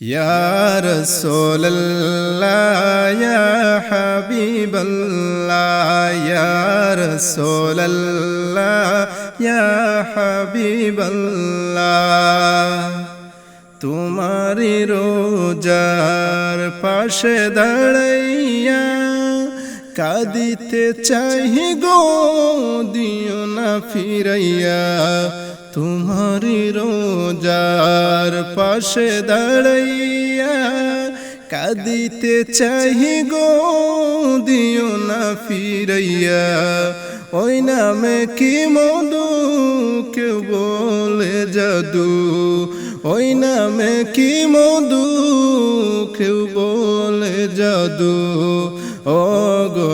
يا رسول الله يا حبيب الله يا رسول الله يا حبيب الله তোমারি রোজার পাশে দাঁড়াইয়া কাঁদিতে চাহি গো দিও না ফিরাইয়া তোমারি রোজার পাশে দাঁড়াইয়া কাঁদিতে চাহি গো, দিও না ফিরাইয়া। ওই নামে কি মধু, কেউ বলে জাদু। ওই নামে কি মধু, কেউ বলে জাদু। ও গো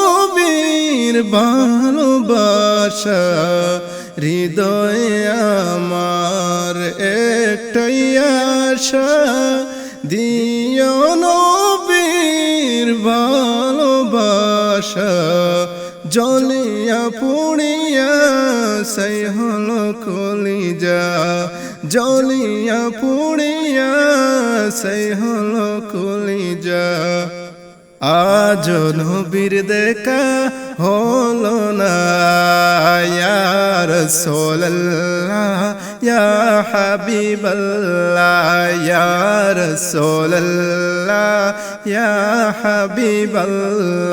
নবীর ভালোবাসা, হৃদয়ে আমার একটাই আশা, দিও নবীর ভালোবাসা। জলিয়া পুড়িয়া সেই হলো কলিজা জলিয়া পুড়িয়া সেই হলো কলিজা। আজ নবীর দেখা হলো না ইয়ার সোল্লাহ ইয়া হাবিবাল্লাহ ইয়ার সোল্লাহ ইয়া হাবিবাল্লাহ।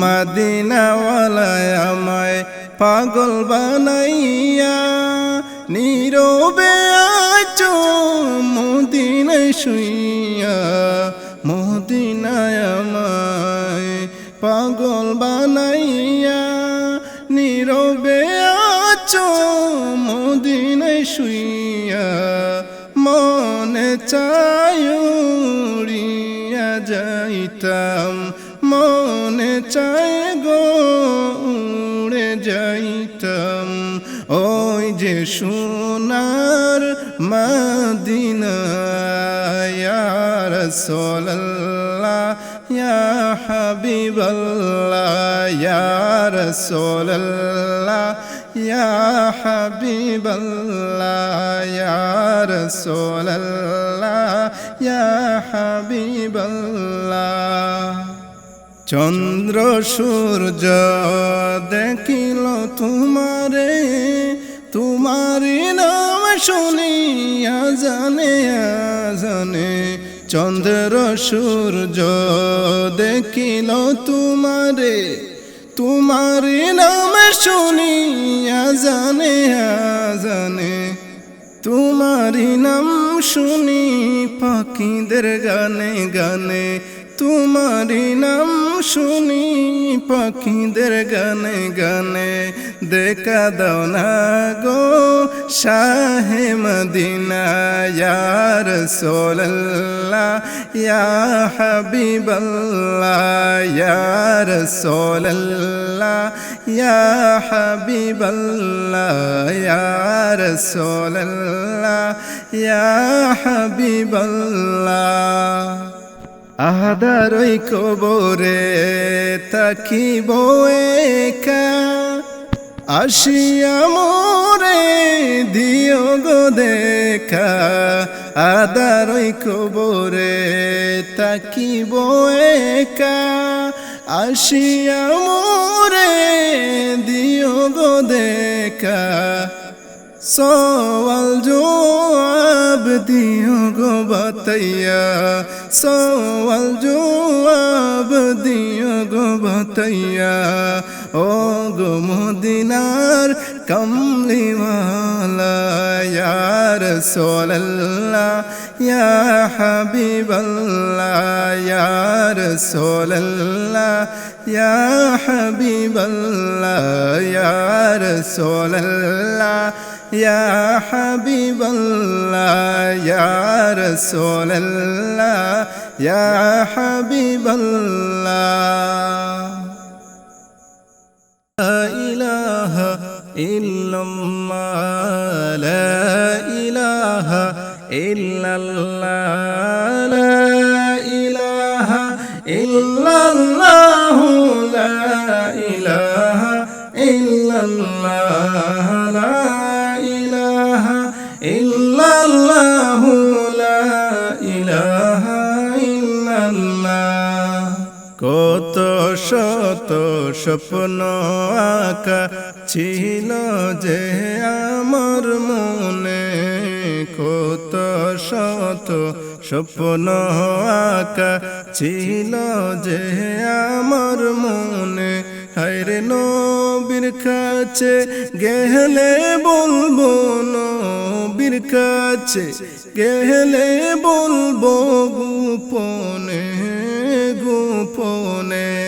মদিনাওয়ালায় আমায় পাগল বানাইয়া, নীরবে আছো মদিনায় শুইয়া, মদিনায় পাগল বানাইয়া নীরবে আছো, মদিনায় শুইয়া মনে চায় উড়িয়া যাইতাম, মনে চায় গো উড়ে যাইতাম। ওই যে সোনার মদিনা রসোল্লাহ ইয়া হাবিবাল্লাহ ইয়া রসোল্লাহ ইয়া হাবিবাল্লাহ ইয়া রসোল্লাহ ইয়া হাবিবাল্লাহ চন্দ্র সূর্য দেখিল তোমারে তোমারি নাম শুনিয়া জানে জানে চন্দ্র সূর্য দেখিল তোমারে, তোমার নাম শুনিয়া জানে জানে। তোমারি নাম শুনি পাখিদের গানে গানে। তোমারি নাম শুনি পাখিদের গানে গানে। দেখা দাও না গো শাহে মদিনা ইয়ার সোল্লাহ ইয়া হাবিবাল্লাহ ইয়ার সোল্লাহ ইয়া হাবিবাল্লাহ ইয়ার সোল্লাহ ইয়া আহাদার ওই কবরে তাকিব একা। আসিয়া মোরে দিও গো দেখা। আদার ওই কবরে তাকিব একা। আসিয়া মোরে দিও গো দেখা। সওয়াল জবাব দিও গো বাতাইয়া সওয়াল জবাব দিও গো বাতাইয়া ও গো মদিনার কমলিওয়ালা ইয়া রাসূলুল্লাহ ইয়া হাবিবাল্লাহ ইয়া রাসূলুল্লাহ ইয়া হাবিবাল্লাহ ইয়া রাসূলুল্লাহ يا حبيب الله يا رسول الله يا حبيب الله. لا إله إلا الله لا إله إلا الله لا إله إلا الله. শত স্বপ্ন আঁকা ছিল যে আমার মনে কত শত স্বপ্ন আঁকা ছিল যে আমার মনে। হায়রে নবীর কাছে গেলে বলব, নবীর কাছে গেলে বলব, গোপনে গোপনে।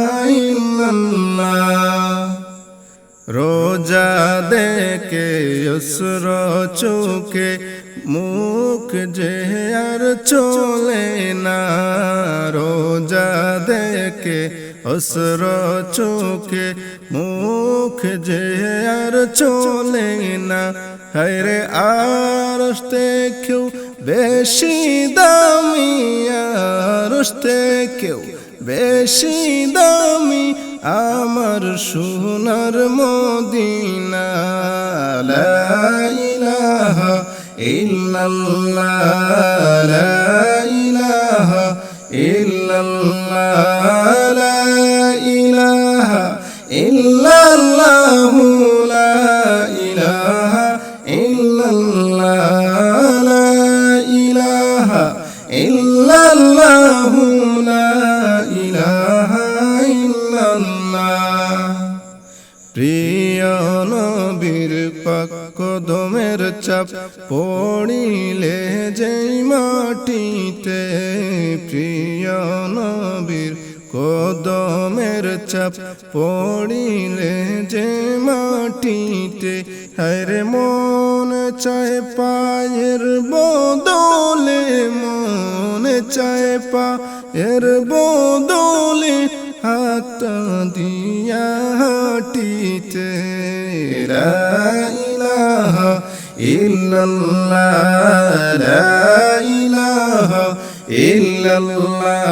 দেখে অসুর চোখে মুখ যে আর চলে না, রোজা দেখে অসুর চোখে মুখ যে আর চলে না। হরে আর কেউ বেশি দামি আর কেউ বেশি দামি আমার সোনার মদিনা ইলাহা ইল্লাল্লাহ ইলাহা ইল্লাল্লাহ ইলাহা ইল্লাল্লাহ চাপ পড়িলে যে মাটিতে হরে মন চায় পায়ের বদলে, মন চায় পায়ের বদলে হাত দিয়া হাটিতে। ইলাহা ইল্লাল্লাহ ইল্লাল্লাহ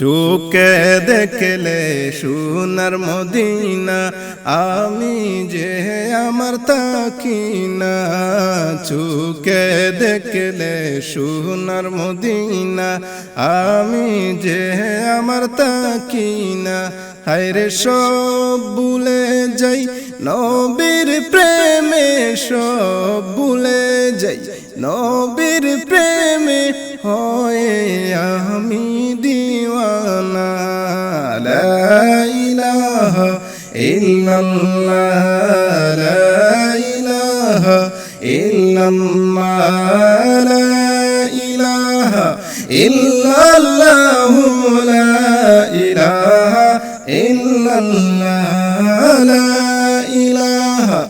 চোখে দেখলে সোনার মদিনা, আমি যে আমার তাকিনা। চোখে দেখলে সোনার মদিনা, আমি যে আমার তাকিনা। হায়রে সব ভুলে যাই নবীর প্রেমে, সব ভুলে যাই নবীর প্রেমে। হয়ে আমি দিওয়ানা, লা ইলাহা ইল্লাল্লাহ, লা ইলাহা ইল্লাল্লাহ, লা ইলাহা ইল্লাল্লাহ, লা ইলাহা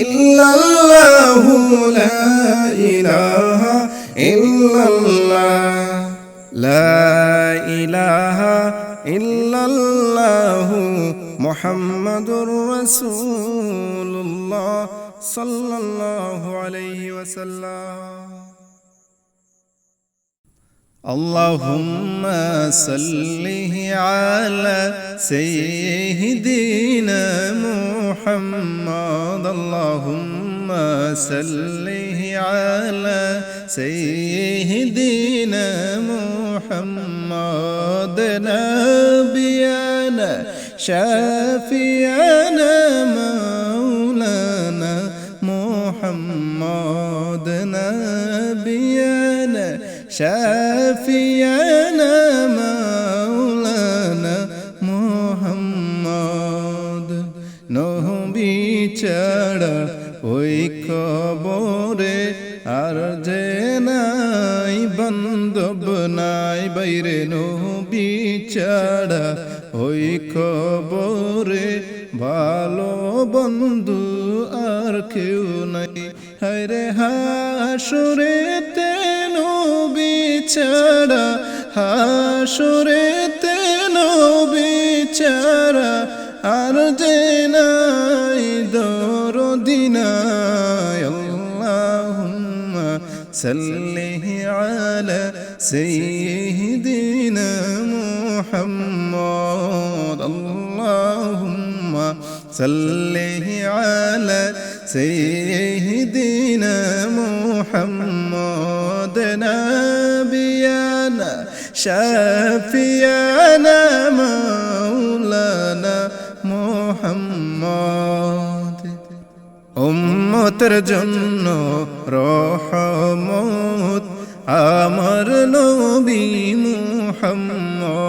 ইল্লাল্লাহ, লা إلا الله لا إله إلا الله محمد رسول الله صلى الله عليه وسلم. اللهم صله على سيدنا محمد اللهم اللهم على سيدنا محمد نبينا شافينا مولانا محمد نبينا شافينا مولانا محمد. نهبي কবরে আর যে নাই বন্ধব নাই বাইরে নবী ছাড়া, ওই কবরে ভালো বন্ধু আর কেউ নাই। হরে হাসুরে নবী ছাড়া হাসুরে নবী ছাড়া, আর যে নাই سله على سيدنا محمد. اللهم سله على سيدنا محمد. نبينا شافيا উম্মতের জন্য রহমত। আমার নবী মুহাম্মদ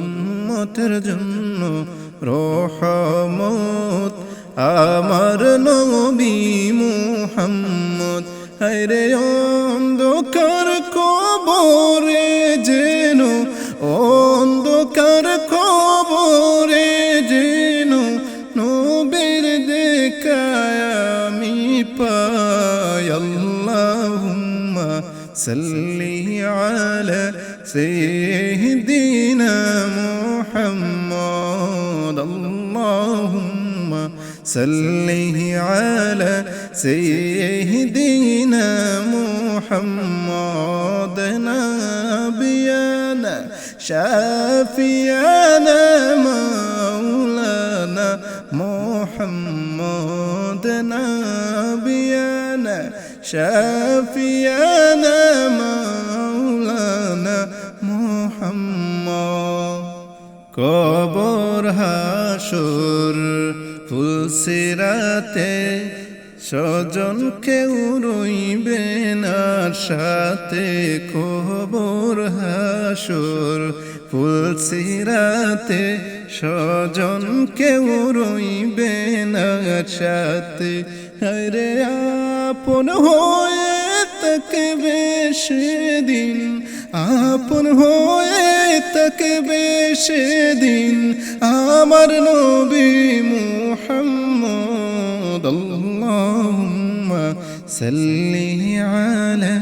উম্মতের জন্য রহমত। আমার নবী মুহাম্মদ হরে অন্ধকার কবরে যেন অন্ধকার صلي على سيدنا محمد. اللهم صلي على سيدنا محمد. نبينا شافينا مولانا محمد. نبينا شافينا مولانا محمد কবর হাসুর ফুলসিরাতে স্বজন কেউ রইবে না সাথে কবর হাসুর ফুলসিরাতে স্বজন কেউ রইবে না সাথে হরে আপন হয়ে তকবে সেদিন আপন হয়ে তকবে সেদিন আমার নবী মুহাম্মদ আল্লাহুম্মা সাল্লি আলা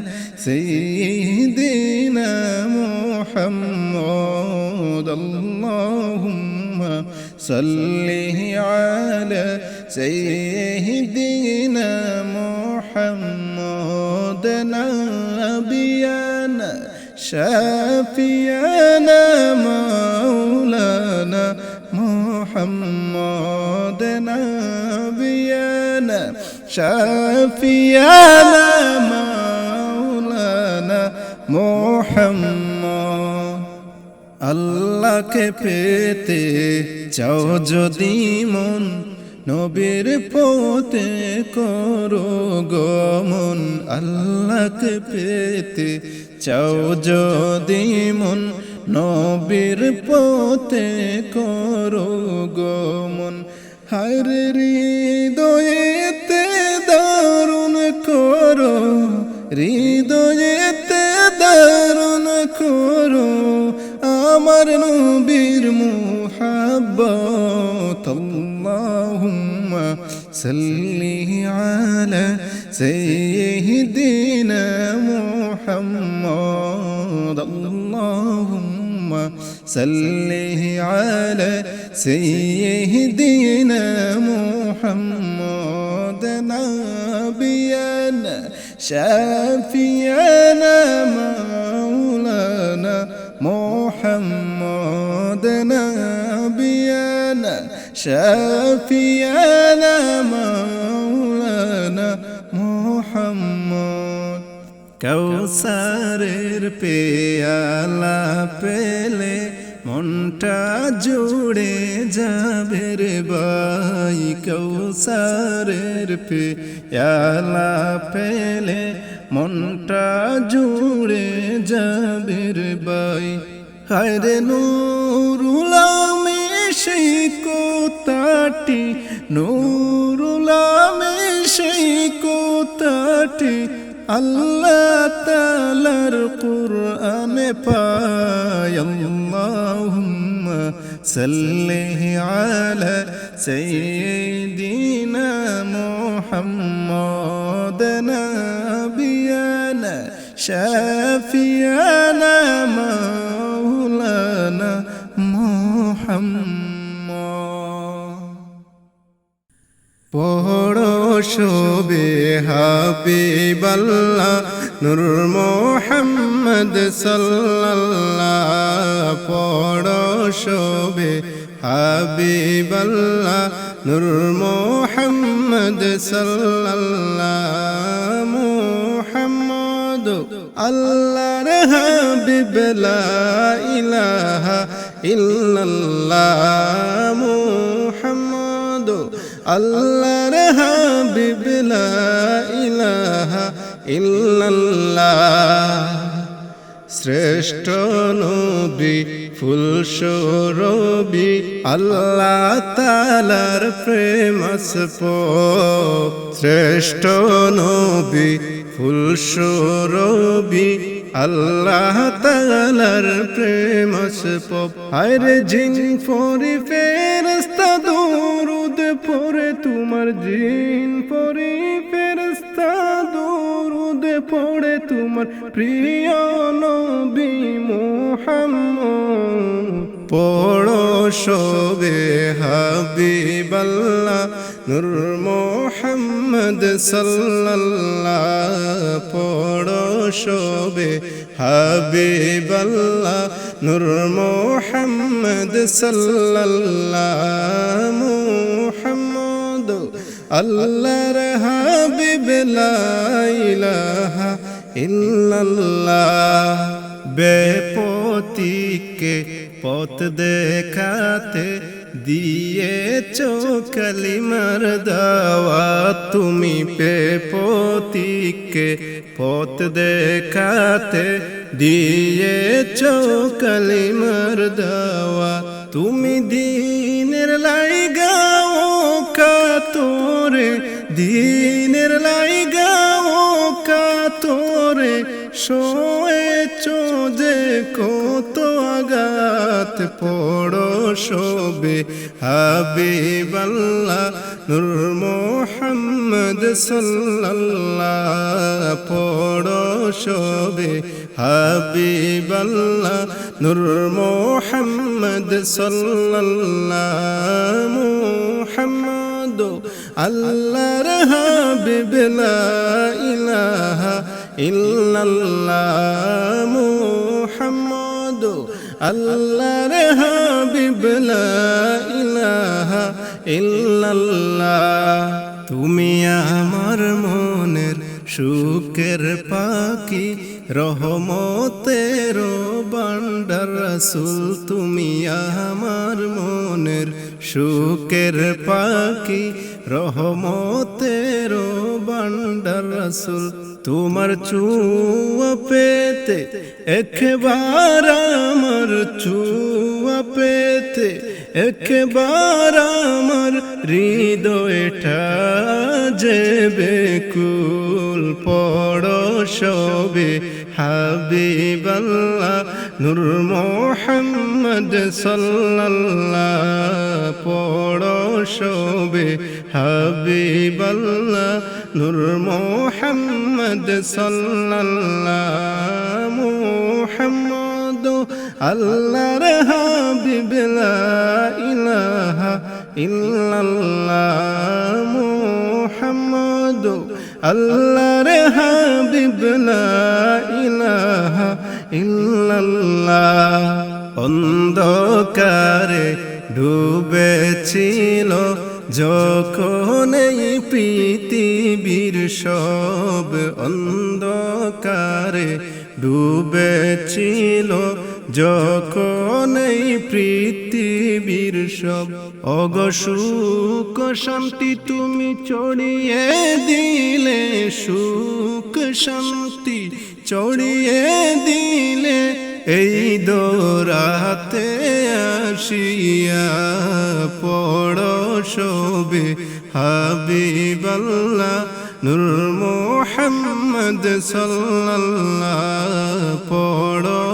সাইয়্যিদিনা মুহাম্মদ আল্লাহুম্মা সাল্লি আলা সাইয়্যিদিনা মুহাম্মদ নাবিয়ানা شافينا مولانا محمد نبينا شافينا مولانا محمد আল্লাহকে পেতে চাও যদি মন নবীর পথে করো গমন আল্লাহকে পেতে চাও যদি মন। নবীর পথে করো গমন হার হৃদয়েতে দারুণ করো, হৃদয়েতে দারুণ করো। আমার নবীর মুহাব্বত صله على سيدنا محمد. اللهم صله على سيدنا محمد. نبينا شافينا مولانا محمد. نبينا شافينا مولانا محمد কৌসারের পেয়ালা পেলে মনটা জুড়ে যাবে রে বাই কৌসারের পেয়ালা পেলে মনটা জুড়ে যাবে রে বাই হায়রে নুরুলামে নুরুলামে সেই কোতাটি আল্লাহ তালার কুরআনে পায় আল্লাহুম্মা সাল্লি আলা সাইয়্যিদিনা মুহাম্মাদ নাবিয়ানা শাফিয়ানা মাওলানা মুহাম্মদ পড়ো শোবে হাবিবাল্লাহ নূর মোহাম্মদ সাল্লাল্লাহ। পড়ো শোবে হাবিবাল্লাহ নূর মোহাম্মদ সাল্লাল্লাহ। মুহাম্মদ আল্লাহর হাবিব লা ইলাহা ইল্লাল্লাহ। আল্লাহর হাবিব লা ইলাহা ইল্লাল্লাহ। শ্রেষ্ঠ নবী ফুল সৌরবি আল্লাহ তালার প্রেমস শ্রেষ্ঠ নবী ফুল সৌরবি আল্লাহ তালার প্রেমস হায়রে জিন ফরি ফেরস্তা তোমার জিন পরি ফেরস্তা দরুদ পড়ে তোমার প্রিয় নবী মোহাম্মদ। পড়ো শোবে হাবিবাল্লাহ নূর মোহাম্মদ সাল্লাল্লাহ। পড়ো শোবে হাবিবাল্লাহ নূর মোহাম্মদ সাল্লাল্লাহ। মুহাম্মদ আল্লাহর হাবিব ইলাহা ইল্লাল্লাহ। বেপতিকে পথ দেখাতে দিয়েছ কালিমার দাওয়া। তুমি বেপতিকে পথ দেখাতে দিয়েছ কালিমার দাওয়া। তুমি দিনের লাই কাতরে দিনের লাই গাও কাতরে শোয়েছ যে কত আগাত পড়ো শোবে হাবিবাল্লাহ নূর মোহাম্মদ সাল্লাল্লাহ, পড়ো শোবে হাবিবাল্লাহ নূর মোহাম্মদ সাল্লাল্লাহ, মুহাম্মদ আল্লাহর হাবিব লা ইলাহা ইল্লাল্লাহ মুহাম্মদ আল্লাহর হাবিব লা ইলাহা ইল্লাল্লাহ তুমি আমার মনের সুখের পাখি রহমতের বান্ডার রাসুল তুমি আমার মনের সুখের পাখি রহমতের বান্ডার রাসুল, তোমার চুয়া পেতে, একবার আমার চুয়া পেতে, একবার আমার হৃদয়টা যে বেকুল পড়ো। সবে হাবিবাল্লাহ নূর মোহাম্মদ সাল্লাল্লাহ পড়ো সবে হাবিবাল্লাহ নূর মোহাম্মদ সাল্লাল্লাহ মুহাম্মদ আল্লাহর হাবিব লা ইলাহা ইল্লাল্লাহ মুহাম্মদ আল্লাহর হাবিব লা ইলাহা ইল্লাল্লাহ। অন্ধকারে ডুবেছিল যখন এই পৃথিবীর সব অন্ধকারে ডুবেছিল যখন এই পৃথিবীর সব অগসুখ শান্তি তুমি চড়িয়ে দিলে, সুখ শান্তি চড়িয়ে দিলে, এই দোরাতে আসিয়া পড় শোবে হাবিবাল্লাহ নূর মোহাম্মদ সাল্লাল্লাহ, পড়